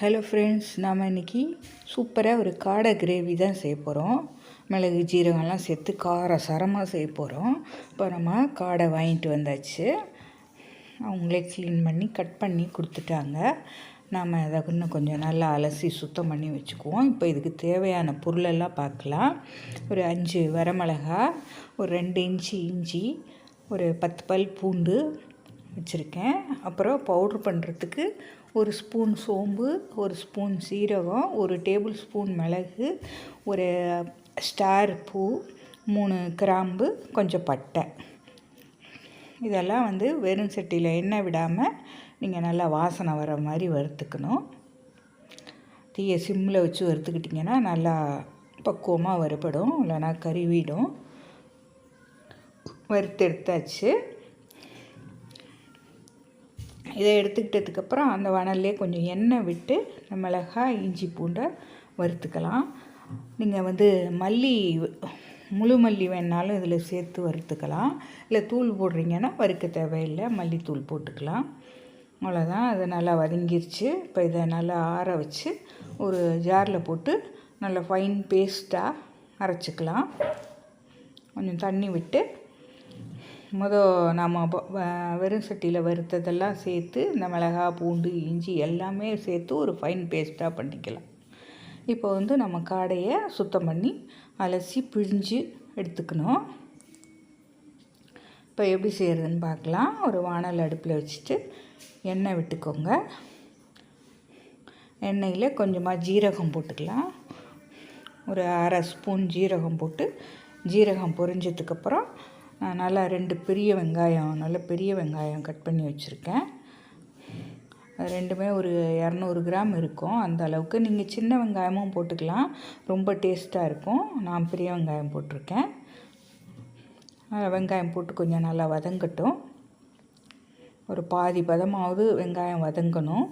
Hello friends நாம் இன்றைக்கி சூப்பராக ஒரு காடை கிரேவி தான் செய்ய போகிறோம் மிளகு ஜீரகம்லாம் சேர்த்து கார சரமாக செய்ய போகிறோம் இப்போ நம்ம காடை வாங்கிட்டு வந்தாச்சு. அவங்களே க்ளீன் பண்ணி கட் பண்ணி கொடுத்துட்டாங்க. நாம் அதை இன்னும் கொஞ்சம் நல்லா அலசி சுத்தம் பண்ணி வச்சுக்குவோம். இப்போ இதுக்கு தேவையான பொருளெல்லாம் பார்க்கலாம். ஒரு அஞ்சு வரமிளகா ஒரு ரெண்டு இன்ச்சு இஞ்சி ஒரு பத்து பல் பூண்டு வச்சுருக்கேன். அப்புறம் பவுட்ரு பண்ணுறதுக்கு ஒரு ஸ்பூன் சோம்பு ஒரு ஸ்பூன் சீரகம் ஒரு டேபிள் ஸ்பூன் மிளகு ஒரு ஸ்டார் பூ மூணு கிராம்பு கொஞ்சம் பட்டை. இதெல்லாம் வந்து வெறும் சட்டியில் எண்ணெய் விடாமல் நீங்கள் நல்லா வாசனை வர மாதிரி வறுத்துக்கணும். தீயை சிம்மில் வச்சு வறுத்துக்கிட்டிங்கன்னா நல்லா பக்குவமாக வறுபடும் இல்லைனா கருவிடும். வறுத்து எடுத்தாச்சு இதை எடுத்துக்கிட்டதுக்கப்புறம் அந்த வனல்லே கொஞ்சம் எண்ணெய் விட்டு மிளகாய் இஞ்சி பூண்டை வறுத்துக்கலாம். நீங்கள் வந்து மல்லி முழு மல்லி வேணாலும் இதில் சேர்த்து வறுத்துக்கலாம். இல்லை தூள் போடுறீங்கன்னா வறுக்க தேவையில்லை மல்லித்தூள் போட்டுக்கலாம். அவ்வளோதான். அது நல்லா வதங்கிருச்சு. இப்போ இதை நல்லா ஆற வச்சு ஒரு ஜாரில் போட்டு நல்லா ஃபைன் பேஸ்ட்டாக அரைச்சிக்கலாம். கொஞ்சம் தண்ணி விட்டு மொதல் நம்ம வெறும் சட்டியில் வறுத்ததெல்லாம் சேர்த்து இந்த மிளகா பூண்டு இஞ்சி எல்லாமே சேர்த்து ஒரு ஃபைன் பேஸ்ட்டாக பண்ணிக்கலாம். இப்போ வந்து நம்ம காடையை சுத்தம் பண்ணி அலசி பிழிஞ்சு எடுத்துக்கணும். இப்போ எப்படி செய்கிறதுன்னு பார்க்கலாம். ஒரு வானல் அடுப்பில் வச்சுட்டு எண்ணெய் விட்டுக்கோங்க. எண்ணெயில் கொஞ்சமாக ஜீரகம் போட்டுக்கலாம். ஒரு அரை ஸ்பூன் ஜீரகம் போட்டு ஜீரகம் பொரிஞ்சதுக்கப்புறம் நல்லா ரெண்டு பெரிய வெங்காயம் நல்ல பெரிய வெங்காயம் கட் பண்ணி வச்சுருக்கேன். ரெண்டுமே ஒரு இரநூறு கிராம் இருக்கும். அந்த அளவுக்கு நீங்கள் சின்ன வெங்காயமும் போட்டுக்கலாம். ரொம்ப டேஸ்ட்டாக இருக்கும். நான் பெரிய வெங்காயம் போட்டிருக்கேன். வெங்காயம் போட்டு கொஞ்சம் நல்லா வதங்கட்டும். ஒரு பாதி பதமாவது வெங்காயம் வதங்கணும்.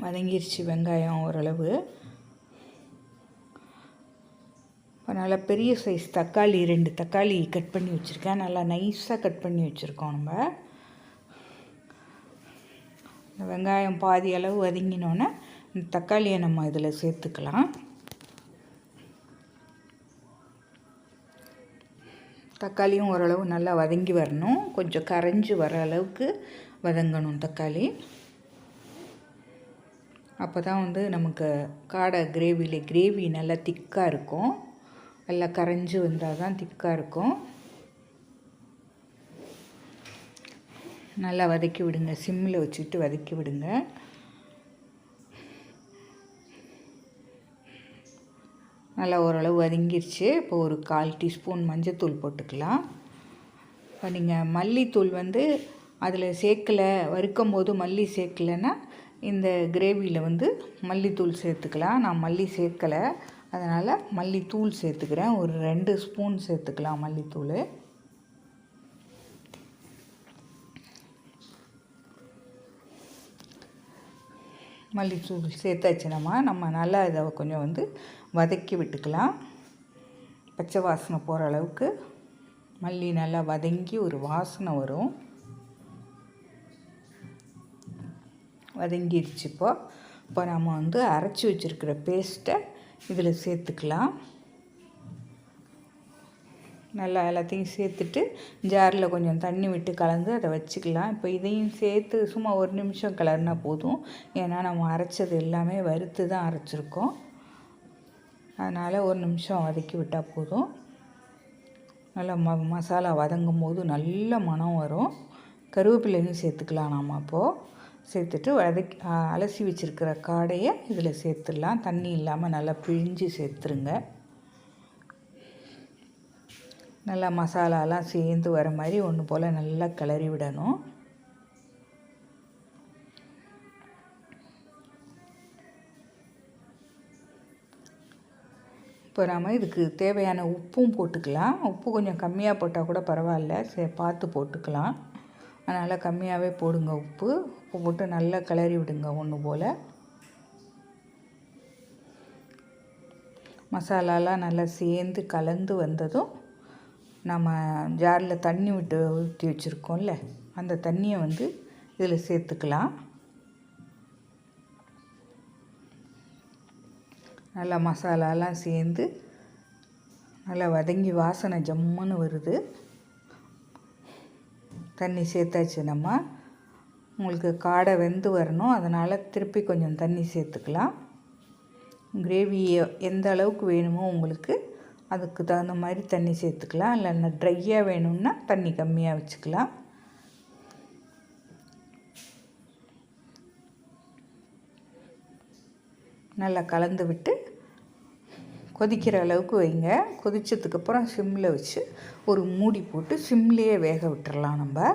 வதங்கிருச்சு வெங்காயம் ஓரளவு. நல்லா பெரிய சைஸ் தக்காளி ரெண்டு தக்காளி கட் பண்ணி வச்சுருக்கேன். நல்லா நைஸாக கட் பண்ணி வச்சுருக்கோம் நம்ம. இந்த வெங்காயம் பாதி அளவு வதங்கினோன்னே இந்த தக்காளியை நம்ம இதில் சேர்த்துக்கலாம். தக்காளியும் ஓரளவு நல்லா வதங்கி வரணும். கொஞ்சம் கரைஞ்சி வர அளவுக்கு வதங்கணும் தக்காளி. அப்போ தான் வந்து நமக்கு காடை கிரேவியில் கிரேவி நல்லா திக்காக இருக்கும். நல்லா கரைஞ்சி வந்தால் தான் திக்காக இருக்கும். நல்லா வதக்கி விடுங்க. சிம்மில் வச்சுட்டு வதக்கி விடுங்க. நல்லா ஓரளவு வதங்கிருச்சு. இப்போ ஒரு கால் டீஸ்பூன் மஞ்சத்தூள் போட்டுக்கலாம். இப்போ நீங்கள் மல்லித்தூள் வந்து அதில் சேர்க்கலை வறுக்கும் போது மல்லி சேர்க்கலைன்னா இந்த கிரேவியில் வந்து மல்லித்தூள் சேர்த்துக்கலாம். நான் மல்லி சேர்க்கலை. அதனால் மல்லித்தூள் சேர்த்துக்கிறேன். ஒரு ரெண்டு ஸ்பூன் சேர்த்துக்கலாம் மல்லித்தூள். மல்லித்தூள் சேர்த்தாச்சுனமா நம்ம நல்லா இதை கொஞ்சம் வந்து வதக்கி விட்டுக்கலாம். பச்சை வாசனை போகிற அளவுக்கு மல்லி நல்லா வதங்கி ஒரு வாசனை வரும். வதங்கிடுச்சு இப்போ. இப்போ நம்ம வந்து அரைச்சி வச்சுருக்கிற பேஸ்ட்டை இதில் சேர்த்துக்கலாம். நல்லா எல்லாத்தையும் சேர்த்துட்டு ஜாரில் கொஞ்சம் தண்ணி விட்டு கலந்து அதை வச்சுக்கலாம். இப்போ இதையும் சேர்த்து சும்மா ஒரு நிமிஷம் கலர்னா போதும். ஏன்னா நம்ம அரைச்சது எல்லாமே வறுத்து தான் அரைச்சிருக்கோம். அதனால் ஒரு நிமிஷம் வதக்கி விட்டால் போதும். நல்லா ம மசாலா வதங்கும் போது நல்ல மனம் வரும். கருவேப்பிலையும் சேர்த்துக்கலாம் நாம் அப்போது சேர்த்துட்டு வதக்கி அலசி வச்சுருக்கிற காடையை இதில் சேர்த்துடலாம். தண்ணி இல்லாமல் நல்லா பிழிஞ்சு சேர்த்துருங்க. நல்லா மசாலாலாம் சேர்ந்து வர மாதிரி ஒன்று போல் நல்லா கிளறி விடணும். இப்போ நம்ம இதுக்கு தேவையான உப்பும் போட்டுக்கலாம். உப்பு கொஞ்சம் கம்மியாக போட்டால் கூட பரவாயில்ல. சே பார்த்து போட்டுக்கலாம். அதனால் கம்மியாகவே போடுங்க உப்பு. உப்பு போட்டு நல்லா கிளறி விடுங்க ஒன்று போல். மசாலாலாம் நல்லா சேர்ந்து கலந்து வந்ததும் நம்ம ஜாரில் தண்ணி விட்டு ஊற்றி வச்சுருக்கோம்ல அந்த தண்ணியை வந்து இதில் சேர்த்துக்கலாம். நல்லா மசாலாலாம் சேர்ந்து நல்லா வதங்கி வாசனை ஜம்முன்னு வருது. தண்ணி சேர்த்தாச்சு நம்ம. உங்களுக்கு காடை வெந்து வரணும். அதனால் திருப்பி கொஞ்சம் தண்ணி சேர்த்துக்கலாம். கிரேவியை எந்த அளவுக்கு வேணுமோ உங்களுக்கு அதுக்கு தகுந்த மாதிரி தண்ணி சேர்த்துக்கலாம். இல்லைன்னா ட்ரையாக வேணும்னா தண்ணி கம்மியாக வச்சுக்கலாம். நல்லா கலந்து விட்டு கொதிக்கிற அளவுக்கு வைங்க. கொதித்ததுக்கப்புறம் சிம்மில் வச்சு ஒரு மூடி போட்டு சிம்லேயே வேக விட்டுறலாம் நம்ம.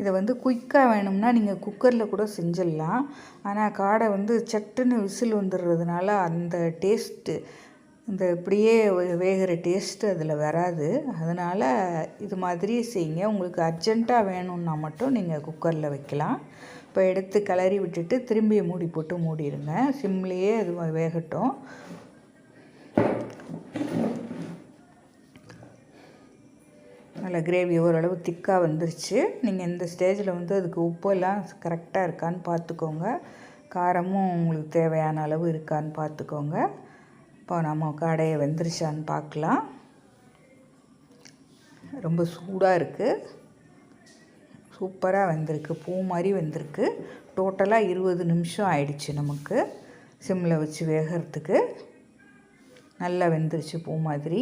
இதை வந்து குயிக்காக வேணும்னா நீங்கள் குக்கரில் கூட செஞ்சிடலாம். ஆனால் காடை வந்து சட்டுன்னு விசில் வந்துடுறதுனால அந்த டேஸ்ட்டு இந்த இப்படியே வேகிற டேஸ்ட்டு அதில் வராது. அதனால் இது மாதிரி செய்யுங்க. உங்களுக்கு அர்ஜெண்ட்டாக வேணும்னா மட்டும் நீங்கள் குக்கரில் வைக்கலாம். இப்போ எடுத்து கிளறி விட்டுட்டு திரும்பி மூடி போட்டு மூடிடுங்க. சிம்லேயே அது வேகட்டும். நல்லா கிரேவி ஓரளவு திக்காக வந்துருச்சு. நீங்கள் இந்த ஸ்டேஜில் வந்து அதுக்கு உப்பெல்லாம் கரெக்டாக இருக்கான்னு பார்த்துக்கோங்க காரமும் உங்களுக்கு தேவையான அளவு இருக்கான்னு பார்த்துக்கோங்க இப்போ நம்ம கடையை வெந்துருச்சான்னு பார்க்கலாம் ரொம்ப சூடாக இருக்குது சூப்பராக வந்திருக்கு. பூ மாதிரி வந்திருக்கு. டோட்டலாக இருபது நிமிஷம் ஆயிடுச்சு நமக்கு. சிம்மில் வச்சு வேகிறதுக்கு. நல்லா வெந்துருச்சு பூ மாதிரி.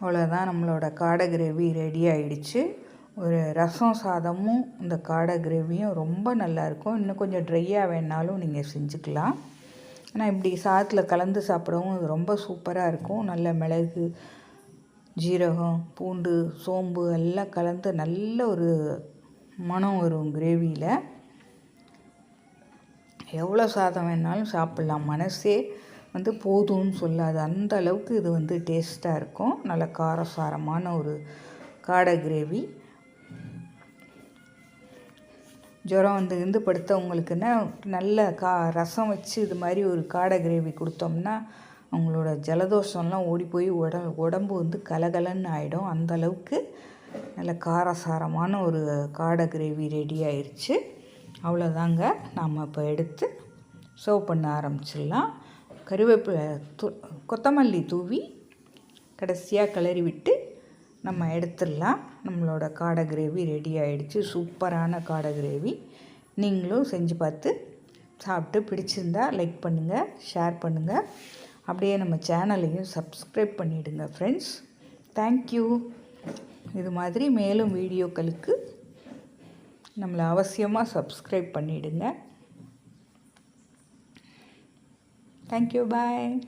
அவ்வளோதான் நம்மளோட காடை கிரேவி ரெடி ஆயிடுச்சு. ஒரு ரசம் சாதமும் இந்த காடை கிரேவியும் ரொம்ப நல்லாயிருக்கும் இன்னும் கொஞ்சம் ட்ரையாக வேணாலும் நீங்கள் செஞ்சுக்கலாம். ஆனால் இப்படி சாதத்தில் கலந்து சாப்பிடவும் இது ரொம்ப சூப்பராக இருக்கும். நல்ல மிளகு ஜீரகம் பூண்டு சோம்பு எல்லாம் கலந்து நல்ல ஒரு மனம் வரும் கிரேவியில். எவ்வளோ சாதம் வேணாலும் சாப்பிட்லாம். மனசே வந்து போதும்னு சொல்லாது. அந்த அளவுக்கு இது வந்து டேஸ்ட்டாக இருக்கும். நல்ல காரசாரமான ஒரு காடை கிரேவி ஜுரம் வந்து இருந்து படுத்தவங்களுக்குன்னா நல்ல கா ரசம் வச்சு இது மாதிரி ஒரு காடை கிரேவி கொடுத்தோம்னா அவங்களோட ஜலதோஷம்லாம் ஓடி போய் உட உடம்பு வந்து கலகலன்னு ஆகிடும் அந்த அளவுக்கு நல்ல காரசாரமான ஒரு காடை கிரேவி ரெடி ஆயிடுச்சு அவ்வளோதாங்க நாம் இப்போ எடுத்து சர்வ் பண்ண ஆரம்பிச்சிடலாம். கருவேப்பிலை தூ கொத்தமல்லி தூவி கடைசியாக கிளறி விட்டு நம்ம எடுத்துடலாம். நம்மளோட காடை கிரேவி ரெடி ஆகிடுச்சு சூப்பரான காடை கிரேவி. நீங்களும் செஞ்சு பார்த்து சாப்பிட்டு பிடிச்சிருந்தா லைக் பண்ணுங்கள் ஷேர் பண்ணுங்கள் அப்படியே நம்ம சேனலையும் சப்ஸ்கிரைப் பண்ணிவிடுங்க ஃப்ரெண்ட்ஸ் தேங்க்யூ இது மாதிரி மேலும் வீடியோக்களுக்கு நம்மளை அவசியமாக சப்ஸ்கிரைப் பண்ணிவிடுங்க Thank you. Bye.